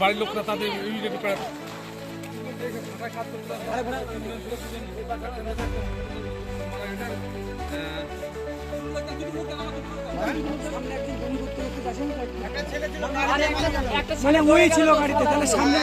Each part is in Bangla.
বাড়ির তাদের মানে ওই ছিল গাড়িতে তাহলে সামনে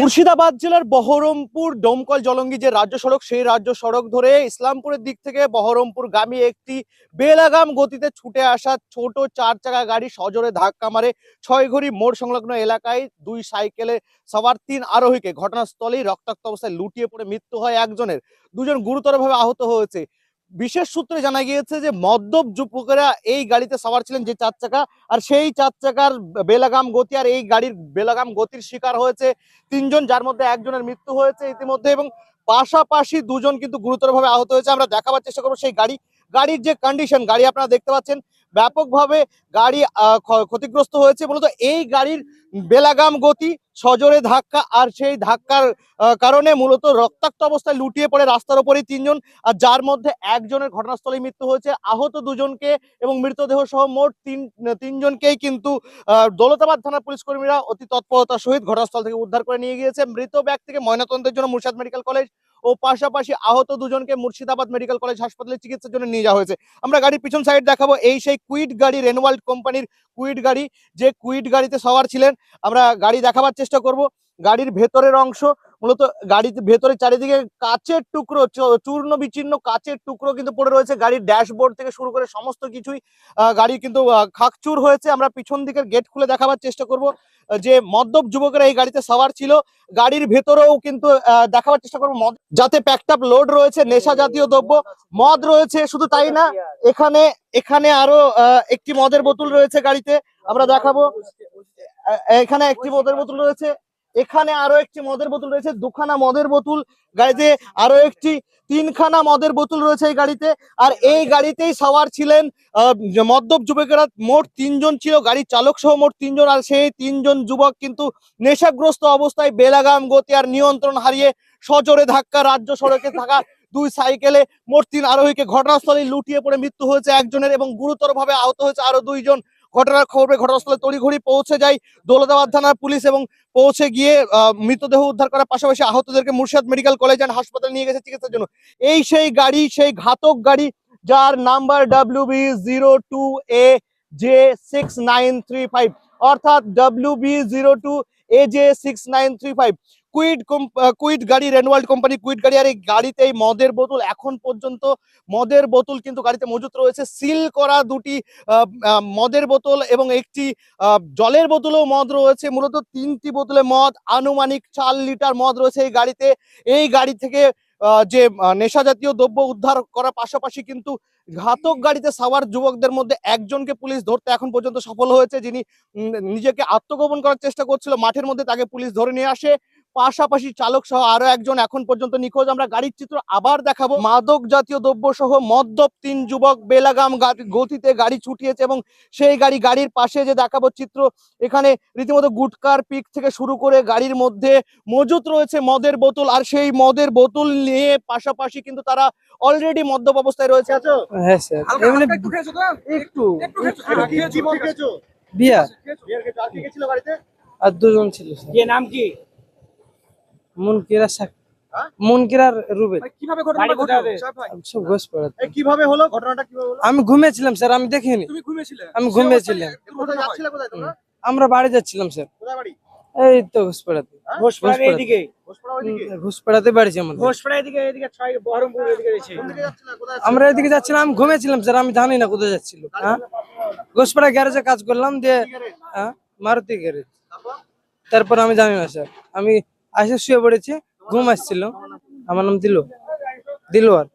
মুর্শিদাবাদ জেলার বহরমপুর ডোমকল জলঙ্গি যে রাজ্য সড়ক, সেই রাজ্য সড়ক ধরে ইসলামপুরের দিক থেকে বহরমপুর গামী একটি বেলাগাম গতিতে ছুটে আসা ছোট চার চাকা গাড়ি সজোরে ধাক্কা মারে। ছয়ঘড়ি মোড় সংলগ্ন এলাকায় দুই সাইকেলে সবার তিন আরোহীকে ঘটনাস্থলেই রক্তাক্ত অবস্থায় লুটিয়ে পড়ে মৃত্যু হয় একজনের। দুজন গুরুতরভাবে আহত হয়েছে। বিশেষ সূত্রে জানা গিয়েছে যে মদ্যপ যুবকেরা এই গাড়িতে সবার ছিলেন যে চার চাকা আর সেই চার চাকার বেলাগাম গতি আর এই গাড়ির বেলাগাম গতির শিকার হয়েছে তিনজন, যার মধ্যে একজনের মৃত্যু হয়েছে ইতিমধ্যে এবং পাশাপাশি দুজন কিন্তু গুরুতরভাবে আহত হয়েছে। আমরা দেখাবার চেষ্টা করব সেই গাড়ি, গাড়ির যে কন্ডিশন গাড়ি আপনারা দেখতে পাচ্ছেন ব্যাপকভাবে গাড়ি ক্ষতিগ্রস্ত হয়েছে। মূলত এই গাড়ির বেলাগাম গতি, সজোরে ধাক্কা আর সেই ধাক্কার কারণে মূলত রক্তাক্ত অবস্থায় লুটিয়ে পড়ে রাস্তার ওপরেই তিনজন। আর যার মধ্যে একজনের ঘটনাস্থলে মৃত্যু হয়েছে। আহত দুজনকে এবং মৃতদেহ সহ মোট তিন, তিনজনকেই কিন্তু দৌলতাবাদ থানার পুলিশ কর্মীরা অতি তৎপরতার সহিত ঘটনাস্থল থেকে উদ্ধার করে নিয়ে গিয়েছে। মৃত ব্যক্তিকে ময়নাতদন্তের জন্য মুর্শাদ মেডিকেল কলেজ ও পাশাপাশি আহত দুজনকে মুর্শিদাবাদ মেডিকেল কলেজ হাসপাতালে চিকিৎসার জন্য নিয়ে যাওয়া হয়েছে। আমরা গাড়ির পিছন সাইড দেখাবো, এই সেই কুইট গাড়ি রেনওয়াল্ড কোম্পানির কুইট গাড়ি যে কুইট গাড়িতে সবার ছিলেন, আমরা গাড়ি দেখাবার চেষ্টা করব। গাড়ির ভেতরের অংশ, মূলত গাড়ির ভেতরে চারিদিকে কাচের টুকরো চূর্ণ বিচ্ছিন্ন কাচের টুকরো কিন্তু পড়ে রয়েছে। গাড়ির ড্যাশবোর্ড থেকে শুরু করে সমস্ত কিছুই গাড়ি কিন্তু খাকচুর হয়েছে। আমরা পিছন দিকের গেট খুলে দেখাবার চেষ্টা করব, যে মদ্যপ যুবকেরা এই গাড়িতে সওয়ার ছিল। গাড়ির ভেতরেও কিন্তু দেখাবার চেষ্টা করব। মদ, যাতে প্যাকটাপ লোড রয়েছে, নেশা জাতীয় দ্রব্য, মদ রয়েছে, শুধু তাই না, এখানে এখানে আরও একটি মদের বোতল রয়েছে গাড়িতে। আমরা দেখাবো এখানে একটি মদের বোতল রয়েছে। এখানে আরও একটি মদের বোতল রয়েছে, দুখানা মদের বোতল। গাড়িতে আরও একটি, তিনখানা মদের বোতল রয়েছে এই গাড়িতে। আর এই গাড়িতেই সওয়ার ছিলেন মদ্যপ যুবকেরা। মোট তিনজন ছিল গাড়ির চালক সহ মোট তিনজন। আর সেই তিনজন যুবক কিন্তু নেশাগ্রস্ত অবস্থায় বেলাগাম গতি আর নিয়ন্ত্রণ হারিয়ে সজোরে ধাক্কা রাজ্য সড়কে থাকা দুই সাইকেলে মোট তিন আরোহীকে ঘটনাস্থলে লুটিয়ে পড়ে মৃত্যু হয়েছে একজনের এবং গুরুতরভাবে আহত হয়েছে আরও দুইজন। ঘটনার খবরে ঘটনাস্থলে তড়িঘড়ি পৌঁছে যায় দৌলতাবাদ থানার পুলিশ এবং পৌঁছে গিয়ে মৃতদেহ উদ্ধার করার পাশাপাশি আহতদেরকে মুর্শিদ মেডিকেল কলেজ অ্যান্ড হাসপাতালে নিয়ে গেছে চিকিৎসার জন্য। এই সেই গাড়ি, সেই ঘাতক গাড়ি যার number W B zero two A J six nine three five অর্থাৎ W B zero two A J six nine three five Kwid Kwid গাড়ি রেনওয়াল্ড কোম্পানি কুইড গাড়ি, আর এই গাড়িতে এই মদের বোতল এখন পর্যন্ত মদের বোতল কিন্তু গাড়িতে মজুত রয়েছে। সিল করা দুটি মদের বোতল এবং একটি জলের বোতলেও মদ রয়েছে। মূলত তিনটি বোতলে মদ, আনুমানিক চার লিটার মদ রয়েছে এই গাড়িতে। এই গাড়ি থেকে যে নেশা জাতীয় দ্রব্য উদ্ধার করার পাশাপাশি কিন্তু ঘাতক গাড়িতে সাওয়ার যুবকদের মধ্যে একজনকে পুলিশ ধরতে এখন পর্যন্ত সফল হয়েছে, যিনি নিজেকে আত্মগোপন করার চেষ্টা করছিল। মাঠের মধ্যে তাকে পুলিশ ধরে নিয়ে আসে। পাশাপাশি চালক সহ আরও একজন এখন পর্যন্ত নিখোঁজ। আমরা গাড়ির চিত্র আবার দেখাবো। মাদক জাতীয় দ্রব্য সহ মদ্যপ তিন যুবক বেলাগাম গতিতে গাড়ি ছুটিয়েছে এবং সেই গাড়ি গাড়ির পাশে যে দেখাবো চিত্র এখানে রীতিমতো গুটকার পিক থেকে শুরু করে গাড়ির মধ্যে মজুত রয়েছে মদের বোতল। আর সেই মদের বোতল নিয়ে পাশাপাশি কিন্তু তারা অলরেডি মদ্যপ অবস্থায় রয়েছে। আছো? একটু বিয়ার। আর কি ছিল গাড়িতে? আর দুজন ছিল নাম কি? মুনকিরা শাক হ্যাঁ? মুনকিরার রুবেল কীভাবে ঘটলো? সব পড়াতে এই কীভাবে হলো? ঘটনাটা কীভাবে হলো? আমি ঘুমিয়েছিলাম স্যার আমি দেখিনি। তুমি ঘুমিয়েছিলে? আমি ঘুমিয়েছিলাম। কোথায় যাচ্ছিলে কোথায় তোমরা? আমরা বাড়ি যাচ্ছিলাম স্যার। কোথায় বাড়ি? এই তো ঘোষ পড়াতে। ঘোষপাড়ার ঘোষপাড়া। এইদিকে। ঘোষপাড়া ওইদিকে? ঘোষ পড়াতে বাড়ি আমাদের ঘোষপাড়া এদিকে এদিকে ছয় বহরমপুর এদিকে রয়েছে। কোন দিকে যাচ্ছিলে? কোথায় আমরা এদিকে যাচ্ছিলাম আমি ঘুমিয়েছিলাম স্যার আমি জানি না কোথায় যাচ্ছিল। হ্যাঁ? ঘোষপাড়া গ্যারেজে কাজ করলাম দিয়ে হ্যাঁ মারুতি গ্যারেজ? তারপর আমি জানি না স্যার। আমি আসে শুয়ে পড়েছে, ঘুম আসছিল। আমার নাম দিল। দিলওয়ার,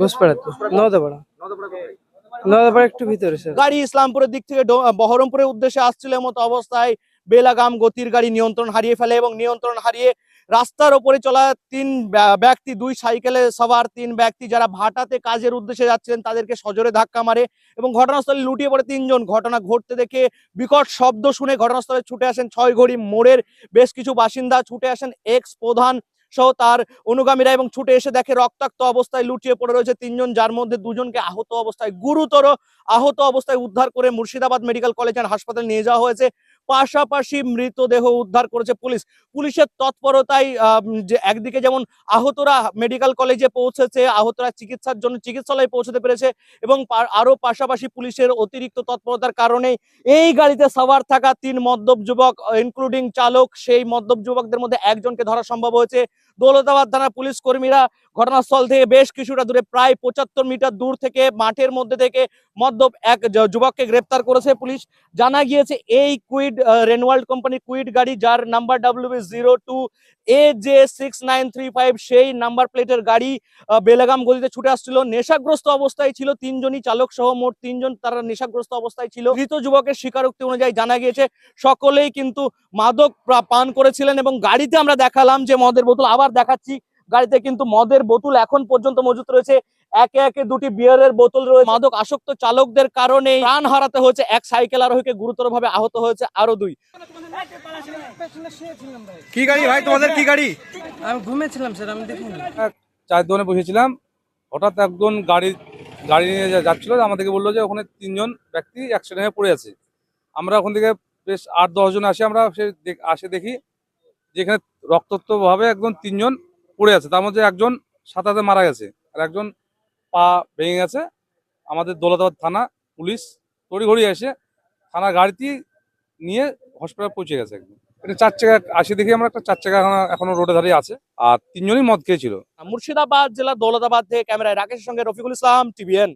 ঘোষপাড়াতে নদাপাড়া নদপড়া একটু ভিতরে গাড়ি ইসলামপুরের দিক থেকে বহরমপুরের উদ্দেশ্যে আসছিল মতো অবস্থায় বেলাগাম গতির গাড়ি নিয়ন্ত্রণ হারিয়ে ফেলে এবং নিয়ন্ত্রণ হারিয়ে রাস্তার ওপরে চলা তিন ব্যা- ব্যক্তি, দুই সাইকেলে সবার তিন ব্যক্তি যারা ভাটাতে কাজের উদ্দেশ্যে যাচ্ছিলেন, তাদেরকে সজোরে ধাক্কা মারে এবং ঘটনাস্থলে লুটিয়ে পড়ে তিনজন। ঘটনা ঘটতে দেখে বিকট শব্দ শুনে ঘটনাস্থলে ছুটে আসেন ছয় ঘড়ি মোড়ের বেশ কিছু বাসিন্দা। ছুটে আসেন এক্স প্রধান সহ তার অনুগামীরা এবং ছুটে এসে দেখে রক্তাক্ত অবস্থায় লুটিয়ে পড়ে রয়েছে তিনজন, যার মধ্যে দুজনকে আহত অবস্থায়, গুরুতর আহত অবস্থায় উদ্ধার করে মুর্শিদাবাদ মেডিকেল কলেজ হাসপাতালে নিয়ে যাওয়া হয়েছে। পাশাপাশি মৃতদেহ উদ্ধার করেছে পুলিশ। পুলিশের তৎপরতায় যে একদিকে যেমন আহতরা মেডিকেল কলেজে পৌঁছেছে, আহতরা চিকিৎসার জন্য চিকিৎসালয়ে পৌঁছতে পেরেছে এবং পা- আরও পাশাপাশি পুলিশের অতিরিক্ত তৎপরতার কারণে এই গাড়িতে সবার থাকা তিন মদ্যপ যুবক ইনক্লুডিং চালক, সেই মদ্যপ যুবকদের মধ্যে একজনকে ধরা সম্ভব হয়েছে। দৌলতাবাদ থানার পুলিশ কর্মীরা ঘটনাস্থল থেকে বেশ কিছুটা দূরে, প্রায় পঁচাত্তর মিটার দূর থেকে মাঠের মধ্যে থেকে মদ্যপ এক যুবককে গ্রেপ্তার করেছে পুলিশ। জানা গিয়েছে, এই কুইড রেনওয়ার্ল্ড কোম্পানির কুইড গাড়ি যার number W zero two A J six nine three five সেই নাম্বার প্লেটের গাড়ি বেলাগাম গলিতে ছুটে আসছিল। নেশাগ্রস্ত অবস্থায় ছিল তিনজনই চালক সহ মোট তিনজন, তারা নেশাগ্রস্ত অবস্থায় ছিল। মৃত যুবকের স্বীকারোক্তি অনুযায়ী জানা গিয়েছে, সকলেই কিন্তু মাদক পান করেছিলেন এবং গাড়িতে আমরা দেখালাম যে মদের বোতল। আবার দেখাচ্ছি, গাড়িতে কিন্তু মদের বোতল এখন পর্যন্ত মজুত রয়েছে। একে একে দুটি বিয়ারের বোতল রয়েছে। মাদক আসক্ত চালকদের কারণে প্রাণ হারাতে হয়েছে এক সাইকেল আরোহীকে গুরুতরভাবে আহত হয়েছে আরও দুই। কি গাড়ি ভাই তোমাদের কি গাড়ি? আমি ঘুমিয়েছিলাম স্যার আমি দেখিনি। চায়ের দোকানে বসেছিলাম হঠাৎ একজন গাড়ি গাড়ি নিয়ে যা- যাচ্ছিল আমাদেরকে বলল যে ওখানে তিনজন ব্যক্তি অ্যাক্সিডেন্টে পড়ে আছে। আমরা ওখান থেকে বেশ আট দশজন আসি আমরা সে দেখ- আসে দেখি যেখানে রক্তাক্ত ভাবে একজন তিনজন পড়ে আছে। তার মধ্যে একজন সাঁতাতে মারা গেছে আর একজন পা ভেঙে গেছে। আমাদের দৌলতাবাদ থানা পুলিশ তড়িঘড়ি এসে থানা গাড়িটি নিয়ে হসপিটাল পৌঁছে গেছে একদম। এটা চার চাকা আসি দেখি আমরা একটা চার চাকা এখনো- রোডে ধারে আছে। আর তিনজনই মদ খেয়েছিল। মুর্শিদাবাদ জেলা দৌলতাবাদ থেকে ক্যামেরায় রাকেশের সঙ্গে রফিকুল ইসলাম টিভিএন